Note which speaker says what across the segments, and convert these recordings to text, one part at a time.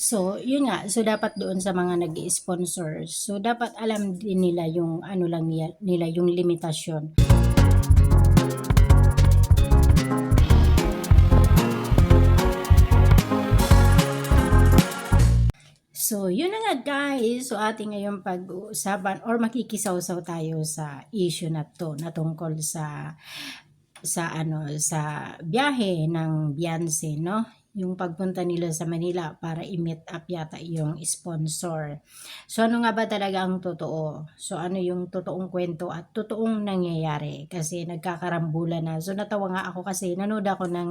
Speaker 1: So, yun nga. So, dapat doon sa mga nag sponsor so dapat alam din nila yung ano lang nila, yung limitasyon. So, yun na nga guys. So, ating ngayon pag-uusapan or makikisawsaw tayo sa issue na to na tungkol sa sa ano sa biyahe ng Beyonce, no? Yung pagpunta nila sa Manila para i-meet up yata yung sponsor. So ano nga ba talaga ang totoo? So ano yung totoong kwento at totoong nangyayari? Kasi nagkakarambulan na. So natawa nga ako kasi nanood ako ng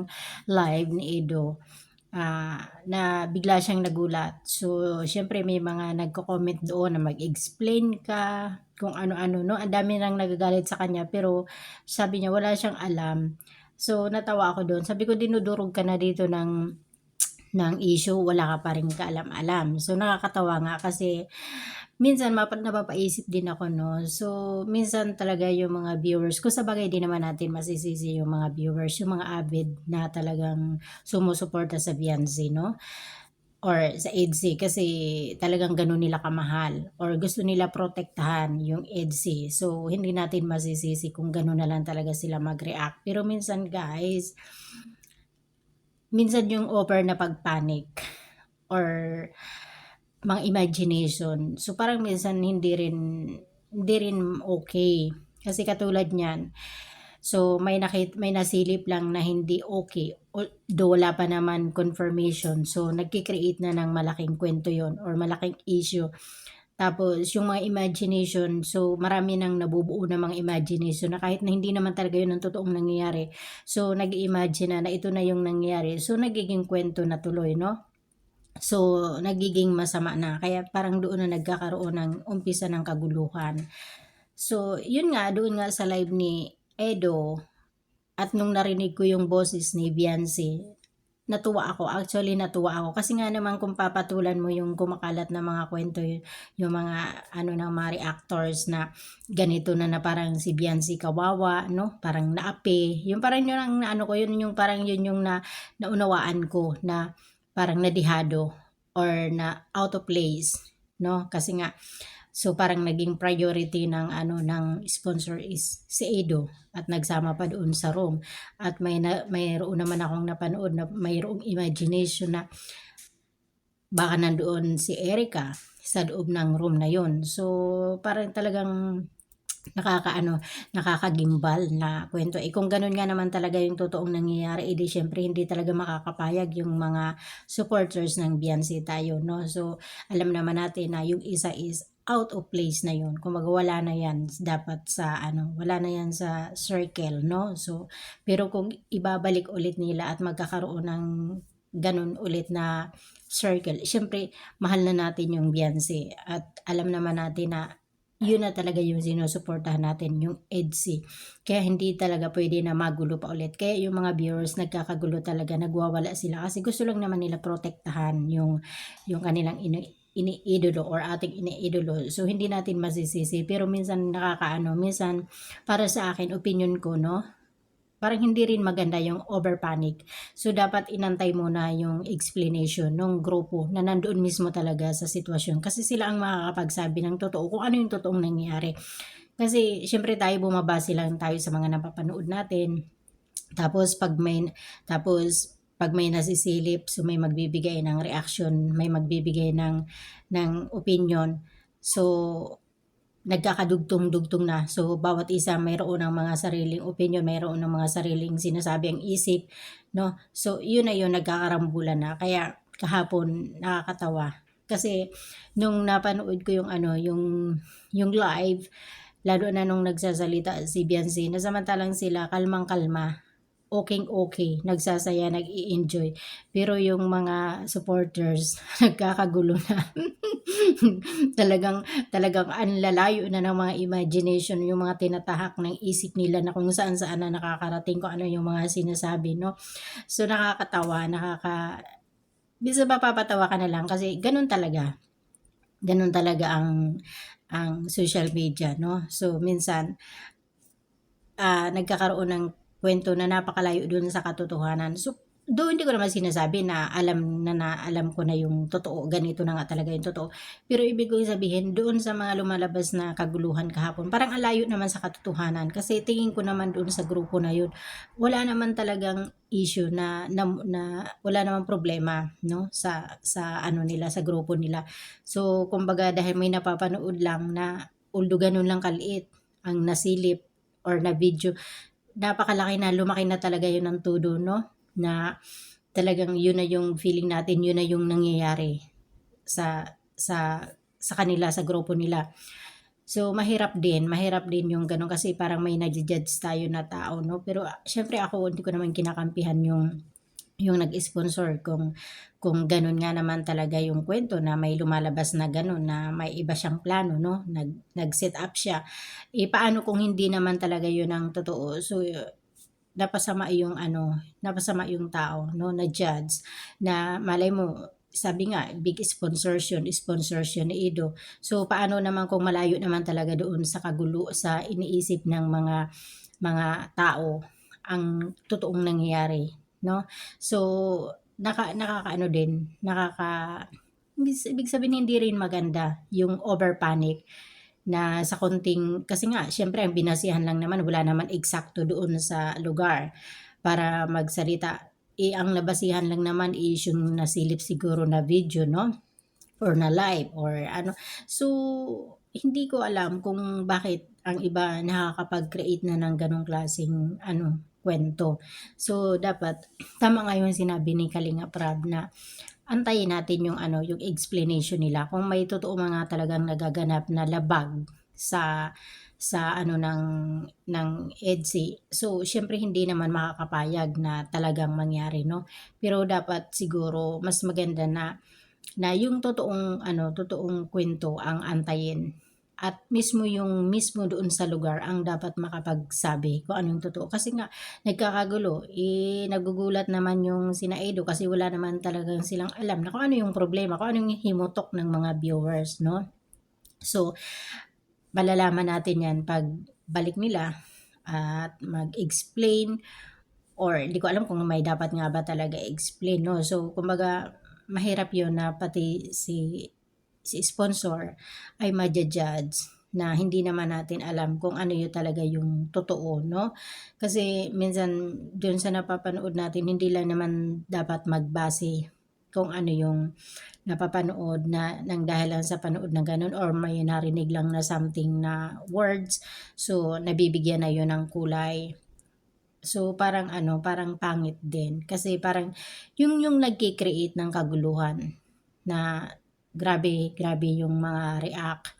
Speaker 1: live ni Edo ah, na bigla siyang nagulat. So, syempre may mga nagko-comment doon na mag-explain ka kung ano-ano, no? Ang dami nang nagagalit sa kanya, pero sabi niya wala siyang alam. So, natawa ako doon. Sabi ko, dinudurog ka na dito ng ng issue, wala ka pa rin kaalam-alam. So, nakakatawa nga kasi minsan mapa, napapaisip din ako, no? So, minsan talaga yung mga viewers, ko sa bagay din naman natin masisisi yung mga viewers, yung mga avid na talagang sumusuporta sa Beyonce, no? Or sa EDSI kasi talagang ganun nila kamahal or gusto nila protektahan yung EDSI. So, hindi natin masisisi kung ganun na lang talaga sila mag-react. Pero minsan guys, minsan yung over na pagpanic or mga imagination. So parang minsan hindi rin hindi rin okay. Kasi katulad niyan, So may nakit may nasilip lang na hindi okay. Do wala pa naman confirmation. So nagki-create na ng malaking kwento 'yon or malaking issue. Tapos yung mga imagination, so marami nang nabubuo ng mga imagination na kahit na hindi naman talaga yun ang totoong nangyayari. So nag-imagine na na ito na yung nangyayari. So nagiging kwento na tuloy, no? So nagiging masama na. Kaya parang doon na nagkakaroon ng umpisa ng kaguluhan. So yun nga, doon nga sa live ni Edo at nung narinig ko yung boses ni Beyonce, natuwa ako. Actually, natuwa ako. Kasi nga naman kung papatulan mo yung kumakalat na mga kwento, yung mga ano ng mga reactors na ganito na na parang si Beyonce kawawa, no? Parang naapi. Yung parang yun ang ano ko, yun yung parang yun yung na, naunawaan ko na parang nadihado or na out of place, no? Kasi nga, So parang naging priority ng ano ng sponsor is si Edo at nagsama pa doon sa room. At may na, mayroon naman akong napanood na mayroong imagination na baka nandoon si Erica sa loob ng room na yon. So parang talagang nakakaano, nakakagimbal na kwento. Eh kung ganun nga naman talaga yung totoong nangyayari, edi syempre hindi talaga makakapayag yung mga supporters ng Beyonce tayo, no? So alam naman natin na yung isa is out of place na yun. Kung wala na yan dapat sa ano, wala na yan sa circle, no? So, pero kung ibabalik ulit nila at magkakaroon ng ganun ulit na circle, syempre mahal na natin yung Beyonce at alam naman natin na yun na talaga yung sinusuportahan natin, yung EDSI. Kaya hindi talaga pwede na magulo pa ulit. Kaya yung mga viewers nagkakagulo talaga, nagwawala sila kasi gusto lang naman nila protektahan yung, yung kanilang ino, iniidolo or ating iniidolo. So, hindi natin masisisi. Pero minsan nakakaano, minsan para sa akin, opinion ko, no? Parang hindi rin maganda yung over panic. So, dapat inantay muna yung explanation ng grupo na nandoon mismo talaga sa sitwasyon. Kasi sila ang makakapagsabi ng totoo kung ano yung totoong nangyayari. Kasi, syempre tayo bumabase lang tayo sa mga napapanood natin. Tapos, pag may, tapos, pag may nasisilip, so may magbibigay ng reaction, may magbibigay ng, ng opinion. So, nagkakadugtong-dugtong na. So, bawat isa mayroon ng mga sariling opinion, mayroon ng mga sariling sinasabi ang isip, no? So, yun na yun, nagkakarambulan na. Kaya, kahapon, nakakatawa. Kasi, nung napanood ko yung ano, yung, yung live, lalo na nung nagsasalita si Beyonce, na samantalang sila kalmang-kalma, okay-okay, nagsasaya, nag-i-enjoy. Pero yung mga supporters, nagkakagulo na. talagang, talagang anlalayo na ng mga imagination, yung mga tinatahak ng isip nila na kung saan-saan na nakakarating ko ano yung mga sinasabi, no? So, nakakatawa, nakaka... Bisa mapapatawa ka na lang kasi ganun talaga. Ganun talaga ang ang social media, no? So, minsan, uh, nagkakaroon ng kwento na napakalayo dun sa katotohanan. So, Though hindi ko naman sinasabi na alam na, na alam ko na yung totoo, ganito na nga talaga yung totoo. Pero ibig kong sabihin, doon sa mga lumalabas na kaguluhan kahapon, parang alayo naman sa katotohanan. Kasi tingin ko naman doon sa grupo na yun, wala naman talagang issue na, na, na wala naman problema no sa sa ano nila sa grupo nila. So kumbaga dahil may napapanood lang na uldo ganun lang kaliit ang nasilip or na video, napakalaki na lumaki na talaga yun ng todo no na talagang yun na yung feeling natin, yun na yung nangyayari sa sa sa kanila sa grupo nila. So mahirap din, mahirap din yung ganun kasi parang may nagja-judge tayo na tao no. Pero ah, syempre ako hindi ko naman kinakampihan yung yung nag-sponsor kung kung ganun nga naman talaga yung kwento na may lumalabas na ganun na may iba siyang plano no? Nag nag-set up siya. Eh paano kung hindi naman talaga yun ang totoo? So napasama yung ano, napasama yung tao, no, na judge, na malay mo, sabi nga, big sponsors yun, sponsors yun ni Ido. So, paano naman kung malayo naman talaga doon sa kagulo, sa iniisip ng mga mga tao ang totoong nangyayari, no? So, naka, nakakaano din, nakaka, ibig sabihin hindi rin maganda yung over panic na sa konting, kasi nga, syempre ang binasihan lang naman, wala naman eksakto doon sa lugar para magsalita. Eh, ang nabasihan lang naman is yung nasilip siguro na video, no? Or na live, or ano. So, hindi ko alam kung bakit ang iba nakakapag-create na ng ganong klaseng ano, kwento. So, dapat, tama nga yung sinabi ni Kalinga Prab na antayin natin yung ano, yung explanation nila kung may totoo mga talagang nagaganap na labag sa sa ano ng ng EDSI. So, syempre hindi naman makakapayag na talagang mangyari, no? Pero dapat siguro mas maganda na na yung totoong ano, totoong kwento ang antayin at mismo yung mismo doon sa lugar ang dapat makapagsabi kung ano yung totoo. Kasi nga, nagkakagulo, eh, nagugulat naman yung sina Edo kasi wala naman talagang silang alam na kung ano yung problema, kung ano yung himutok ng mga viewers, no? So, malalaman natin yan pag balik nila at mag-explain or hindi ko alam kung may dapat nga ba talaga explain, no? So, kumbaga, mahirap yun na pati si si sponsor ay madja-judge na hindi naman natin alam kung ano yung talaga yung totoo, no? Kasi minsan doon sa napapanood natin, hindi lang naman dapat magbase kung ano yung napapanood na nang dahilan sa panood na ganun or may narinig lang na something na words. So, nabibigyan na yun ng kulay. So, parang ano, parang pangit din. Kasi parang yung yung nagki-create ng kaguluhan na grabe, grabe yung mga react,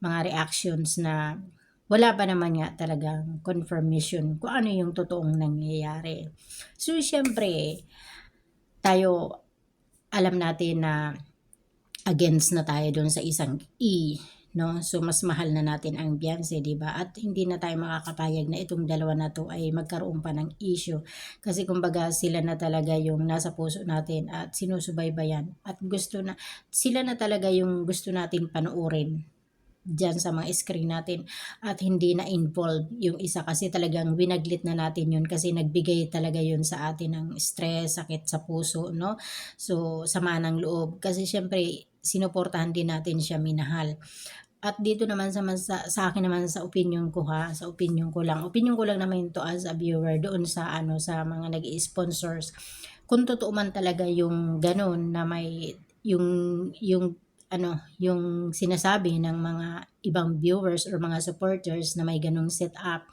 Speaker 1: mga reactions na wala pa naman nga talagang confirmation kung ano yung totoong nangyayari. So, syempre, tayo, alam natin na against na tayo doon sa isang E, no? So, mas mahal na natin ang Beyonce, di ba? At hindi na tayo makakapayag na itong dalawa na to ay magkaroon pa ng issue. Kasi kumbaga sila na talaga yung nasa puso natin at sinusubaybayan. At gusto na, sila na talaga yung gusto natin panoorin dyan sa mga screen natin at hindi na involved yung isa kasi talagang winaglit na natin yun kasi nagbigay talaga yun sa atin ng stress, sakit sa puso, no? So, sama ng loob. Kasi syempre, sinuportahan din natin siya minahal. At dito naman sa, sa, sa akin naman sa opinion ko ha, sa opinion ko lang. Opinion ko lang naman to as a viewer doon sa ano sa mga nag-sponsors. Kung totoo man talaga yung ganun na may yung yung ano, yung sinasabi ng mga ibang viewers or mga supporters na may ganung setup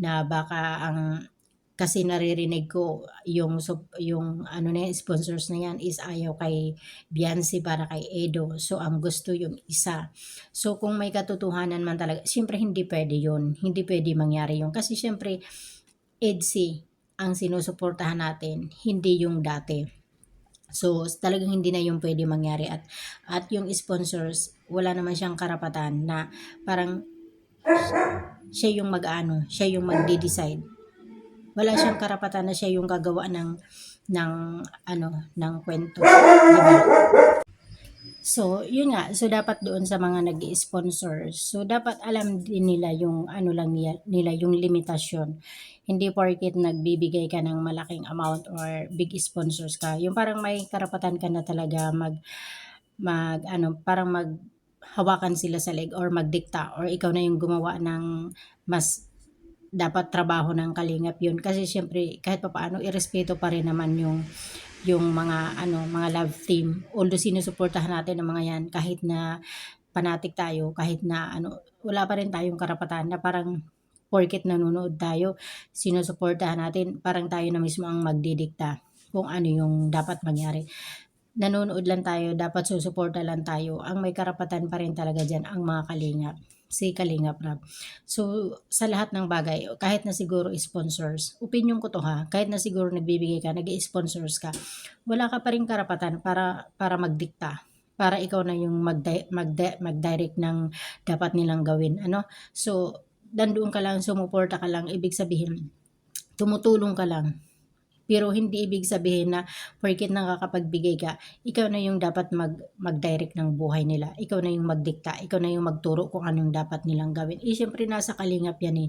Speaker 1: na baka ang kasi naririnig ko yung yung ano na yan, sponsors na yan is ayaw kay Beyonce para kay Edo. So ang gusto yung isa. So kung may katotohanan man talaga, siyempre hindi pwede yun. Hindi pwede mangyari yun. Kasi siyempre, EDSI ang sinusuportahan natin, hindi yung dati. So, talagang hindi na yung pwede mangyari at at yung sponsors, wala naman siyang karapatan na parang siya yung mag-ano, siya yung magde-decide. Wala siyang karapatan na siya yung gagawa ng ng ano, ng kwento, di ba? So, yun nga. So, dapat doon sa mga nag sponsor so dapat alam din nila yung ano lang nila, yung limitasyon. Hindi porket nagbibigay ka ng malaking amount or big sponsors ka. Yung parang may karapatan ka na talaga mag, mag ano, parang mag hawakan sila sa leg or magdikta or ikaw na yung gumawa ng mas dapat trabaho ng kalingap yun kasi syempre kahit pa paano irespeto pa rin naman yung yung mga ano mga love team although sinusuportahan natin ang mga yan kahit na panatik tayo kahit na ano wala pa rin tayong karapatan na parang porket nanonood tayo sinusuportahan natin parang tayo na mismo ang magdidikta kung ano yung dapat mangyari nanonood lang tayo, dapat susuporta lang tayo. Ang may karapatan pa rin talaga dyan ang mga kalingap. Si Kalingap Rab. So, sa lahat ng bagay, kahit na siguro sponsors, opinion ko to ha, kahit na siguro nagbibigay ka, nag-sponsors ka, wala ka pa rin karapatan para, para magdikta para ikaw na yung mag-direct mag mag ng dapat nilang gawin. Ano? So, nandoon ka lang, sumuporta ka lang, ibig sabihin, tumutulong ka lang pero hindi ibig sabihin na porket nakakapagbigay ka, ikaw na yung dapat mag, mag-direct ng buhay nila. Ikaw na yung magdikta. Ikaw na yung magturo kung anong dapat nilang gawin. Eh, syempre nasa kalingap yan eh.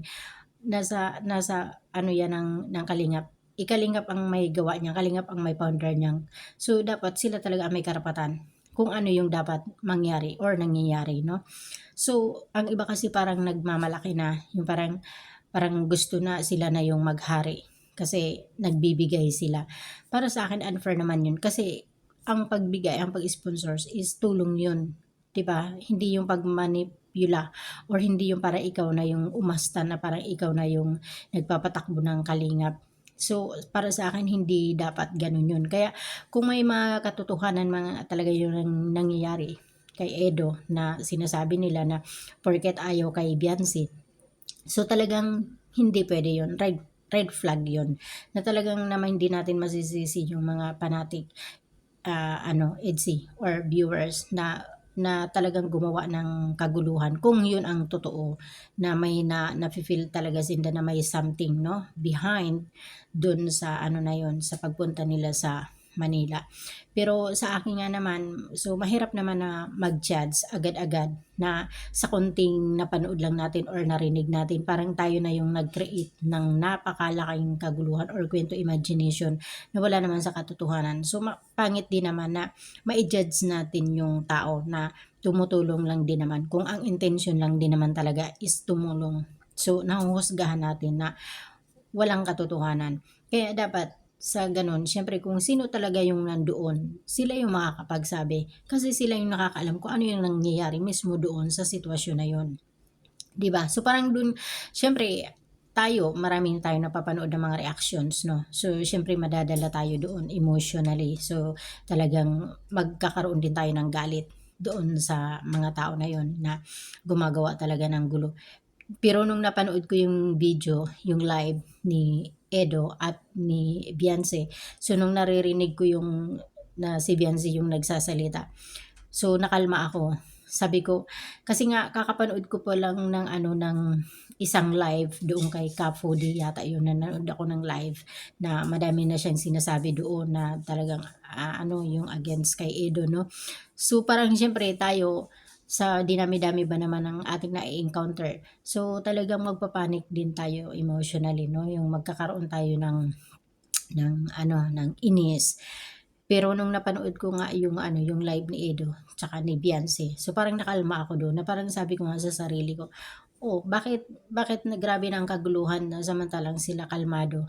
Speaker 1: Nasa, nasa ano yan ng, ng kalingap. Ikalingap ang may gawa niya, kalingap ang may founder niyang. So, dapat sila talaga ang may karapatan kung ano yung dapat mangyari or nangyayari, no? So, ang iba kasi parang nagmamalaki na, yung parang, parang gusto na sila na yung maghari kasi nagbibigay sila. Para sa akin, unfair naman yun. Kasi ang pagbigay, ang pag-sponsors is tulong yun. ba? Hindi yung pagmanipula or hindi yung para ikaw na yung umasta na parang ikaw na yung nagpapatakbo ng kalingap. So, para sa akin, hindi dapat ganun yun. Kaya, kung may mga katotohanan mga talaga yung nangyayari kay Edo na sinasabi nila na porket ayaw kay Biancy, so talagang hindi pwede yun. Right red flag yon na talagang naman hindi natin masisisi yung mga fanatic uh, ano EDSI or viewers na na talagang gumawa ng kaguluhan kung yun ang totoo na may na nafi-feel talaga sila na may something no behind dun sa ano na yon sa pagpunta nila sa Manila. Pero sa akin nga naman, so mahirap naman na mag-judge agad-agad na sa konting napanood lang natin or narinig natin, parang tayo na yung nag-create ng napakalaking kaguluhan or kwento imagination na wala naman sa katotohanan. So pangit din naman na ma-judge natin yung tao na tumutulong lang din naman kung ang intention lang din naman talaga is tumulong. So nahuhusgahan natin na walang katotohanan. Kaya dapat sa ganun, syempre kung sino talaga yung nandoon, sila yung makakapagsabi. Kasi sila yung nakakaalam kung ano yung nangyayari mismo doon sa sitwasyon na yun. 'Di ba So parang dun, syempre, tayo, maraming tayo napapanood ng mga reactions, no? So, syempre, madadala tayo doon emotionally. So, talagang magkakaroon din tayo ng galit doon sa mga tao na yon na gumagawa talaga ng gulo. Pero nung napanood ko yung video, yung live ni Edo at ni Beyonce. So nung naririnig ko yung na si Beyonce yung nagsasalita. So nakalma ako. Sabi ko kasi nga kakapanood ko pa lang ng ano ng isang live doon kay Cap Foodie yata yun nanood ako ng live na madami na siyang sinasabi doon na talagang uh, ano yung against kay Edo no. So parang siyempre tayo sa dinami-dami ba naman ng ating na-encounter. So talagang magpapanik din tayo emotionally, no? Yung magkakaroon tayo ng ng ano, ng inis. Pero nung napanood ko nga yung ano, yung live ni Edo tsaka ni Beyonce. So parang nakalma ako doon. Na parang sabi ko nga sa sarili ko, "Oh, bakit bakit na grabe na ang kaguluhan na samantalang sila kalmado?"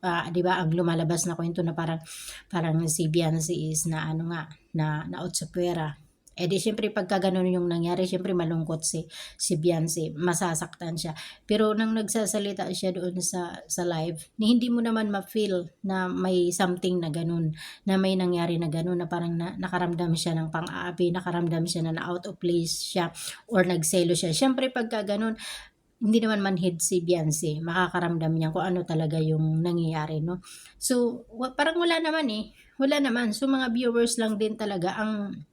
Speaker 1: Uh, 'di ba ang lumalabas na kwento na parang parang si Beyonce is na ano nga na naot sa pera eh di syempre pagka ganun yung nangyari, syempre malungkot si, si Beyonce, masasaktan siya. Pero nang nagsasalita siya doon sa, sa live, ni hindi mo naman ma-feel na may something na ganun, na may nangyari na ganun, na parang na, nakaramdam siya ng pang-aapi, nakaramdam siya na, out of place siya, or nagselo siya. Syempre pagka ganun, hindi naman manhid si Beyonce, makakaramdam niya kung ano talaga yung nangyayari, no? So, parang wala naman eh. Wala naman. So, mga viewers lang din talaga ang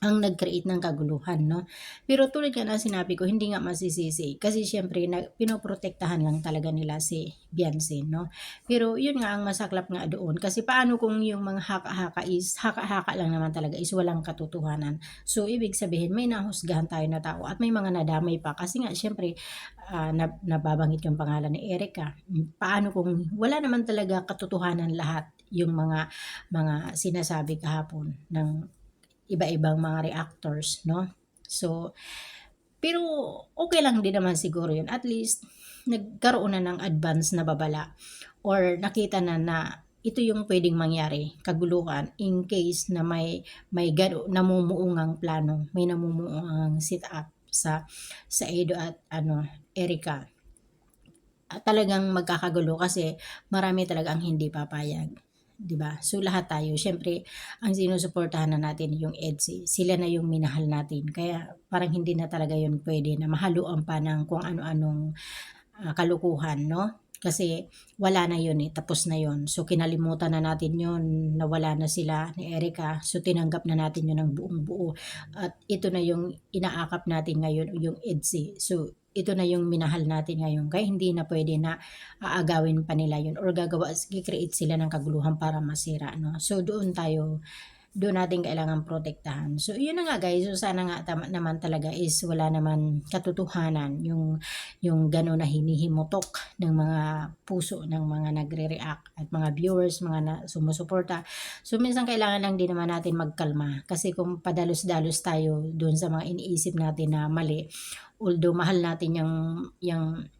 Speaker 1: ang nag-create ng kaguluhan, no? Pero tulad nga na sinabi ko, hindi nga masisisi. Kasi syempre, na, pinoprotektahan lang talaga nila si Beyonce, no? Pero yun nga ang masaklap nga doon. Kasi paano kung yung mga haka-haka is, haka-haka lang naman talaga is walang katotohanan. So, ibig sabihin, may nahusgahan tayo na tao at may mga nadamay pa. Kasi nga, syempre, uh, nababanggit yung pangalan ni Erica. Paano kung wala naman talaga katotohanan lahat yung mga mga sinasabi kahapon ng iba-ibang mga reactors, no? So, pero okay lang din naman siguro yun. At least, nagkaroon na ng advance na babala or nakita na na ito yung pwedeng mangyari, kaguluhan, in case na may, may gano, namumuungang plano, may namumuungang sit up sa, sa Edo at ano, Erica. At talagang magkakagulo kasi marami talaga ang hindi papayag. 'Di ba? So lahat tayo, syempre, ang sinusuportahan na natin yung EDSI. Sila na yung minahal natin. Kaya parang hindi na talaga yun pwede na mahaluan pa ng kung ano-anong uh, kalukuhan, no? Kasi wala na yun eh, tapos na yun. So kinalimutan na natin yun, nawala na sila ni Erica. So tinanggap na natin yun ng buong buo. At ito na yung inaakap natin ngayon, yung EDSI. So ito na yung minahal natin ngayon. Kaya hindi na pwede na aagawin pa nila yun or gagawa, create sila ng kaguluhan para masira. No? So doon tayo doon natin kailangan protektahan. So, yun na nga guys. So, sana nga tama naman talaga is wala naman katotohanan yung, yung gano'n na hinihimutok ng mga puso ng mga nagre-react at mga viewers, mga na, sumusuporta. So, minsan kailangan lang din naman natin magkalma. Kasi kung padalos-dalos tayo doon sa mga iniisip natin na mali, although mahal natin yung, yung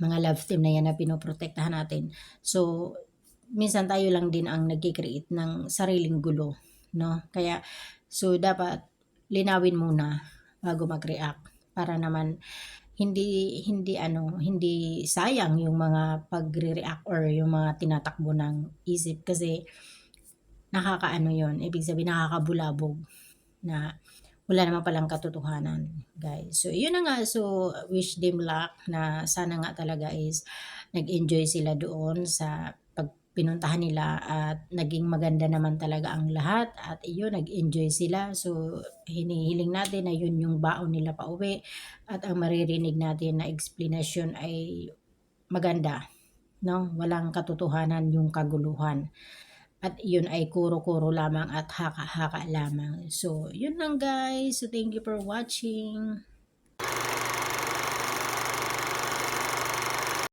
Speaker 1: mga love team na yan na pinoprotektahan natin. So, minsan tayo lang din ang nagkikreate ng sariling gulo no? Kaya so dapat linawin muna bago mag-react para naman hindi hindi ano hindi sayang yung mga pagre-react or yung mga tinatakbo ng isip kasi nakakaano yon ibig sabihin nakakabulabog na wala naman palang katotohanan guys. So yun na nga. So wish them luck na sana nga talaga is nag-enjoy sila doon sa pinuntahan nila at naging maganda naman talaga ang lahat at iyon nag-enjoy sila. So hinihiling natin na yun yung baon nila pa uwi at ang maririnig natin na explanation ay maganda no? Walang katotohanan yung kaguluhan. At yun ay kuro-kuro lamang at haka-haka lamang. So yun lang guys. So thank you for watching